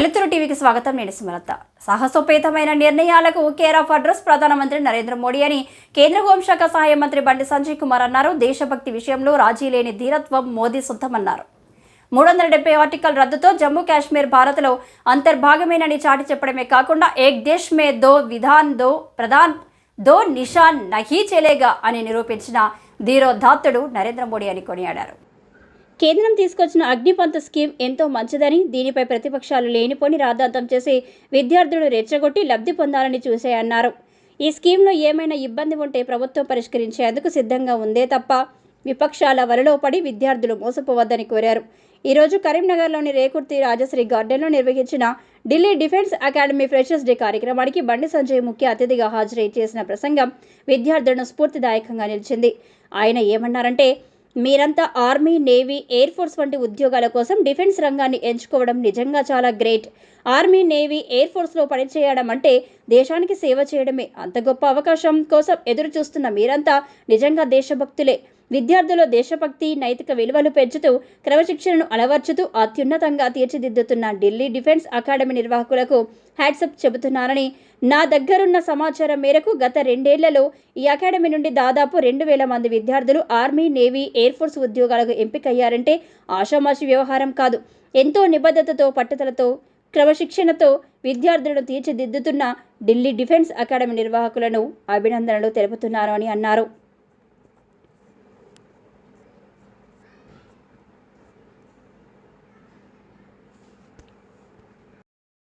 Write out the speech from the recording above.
వెలుతురు టీవీకి స్వాగతం. నేను సుమలత. సాహసోపేతమైన నిర్ణయాలకు కేర్ ఆఫ్ అడ్రస్ ప్రధానమంత్రి నరేంద్ర మోడీ అని కేంద్ర హోంశాఖ సహాయ మంత్రి బండి సంజయ్ కుమార్ అన్నారు. దేశభక్తి విషయంలో రాజీ లేని ధీరత్వం మోదీ సొంతమన్నారు. మూడు వందల డెబ్బై ఆర్టికల్ రద్దుతో జమ్మూ కాశ్మీర్ భారత్లో అంతర్భాగమేనని చాటి చెప్పడమే కాకుండా ఏక్ దేశ్ మే దో విధాన్ దో ప్రధాన్ దో నిషాన్ నహీ చెలేగా అని నిరూపించిన ధీరోధాత్తుడు నరేంద్ర మోడీ అని కొనియాడారు. కేంద్రం తీసుకొచ్చిన అగ్నిపంత స్కీమ్ ఎంతో మంచిదని దీనిపై ప్రతిపక్షాలు లేనిపోని రాద్ధాంతం చేసి విద్యార్థులు రెచ్చగొట్టి లబ్ధి పొందాలని చూశాయన్నారు. ఈ స్కీమ్లో ఏమైనా ఇబ్బంది ఉంటే ప్రభుత్వం పరిష్కరించేందుకు సిద్ధంగా ఉందే తప్ప విపక్షాల వలలో పడి విద్యార్థులు మోసపోవద్దని కోరారు. ఈరోజు కరీంనగర్లోని రేకుర్తి రాజశ్రీ గార్డెన్లో నిర్వహించిన Delhi defence academy freshers day కార్యక్రమానికి బండి సంజయ్ ముఖ్య అతిథిగా హాజరై చేసిన ప్రసంగం విద్యార్థులను స్ఫూర్తిదాయకంగా నిలిచింది. ఆయన ఏమన్నారంటే మీరంతా ఆర్మీ నేవీ ఎయిర్ ఫోర్స్ వంటి ఉద్యోగాల కోసం డిఫెన్స్ రంగాన్ని ఎంచుకోవడం నిజంగా చాలా గ్రేట్. ఆర్మీ నేవీ ఎయిర్ ఫోర్స్లో పనిచేయడం అంటే దేశానికి సేవ చేయడమే. అంత గొప్ప అవకాశం కోసం ఎదురు చూస్తున్న మీరంతా నిజంగా దేశభక్తులే. విద్యార్థుల్లో దేశభక్తి నైతిక విలువలు పెంచుతూ క్రమశిక్షణను అలవర్చుతూ అత్యున్నతంగా తీర్చిదిద్దుతున్న ఢిల్లీ డిఫెన్స్ అకాడమీ నిర్వాహకులకు హ్యాట్సప్ చెబుతున్నారని నా దగ్గరున్న సమాచారం మేరకు గత రెండేళ్ళలో ఈ అకాడమీ నుండి దాదాపు రెండు వేల మంది విద్యార్థులు ఆర్మీ నేవీ ఎయిర్ ఫోర్స్ ఉద్యోగాలకు ఎంపికయ్యారంటే ఆషామాషి వ్యవహారం కాదు. ఎంతో నిబద్ధతతో పట్టుదలతో క్రమశిక్షణతో విద్యార్థులను తీర్చిదిద్దుతున్న ఢిల్లీ డిఫెన్స్ అకాడమీ నిర్వాహకులను అభినందనలు తెలుపుతున్నారు అని అన్నారు.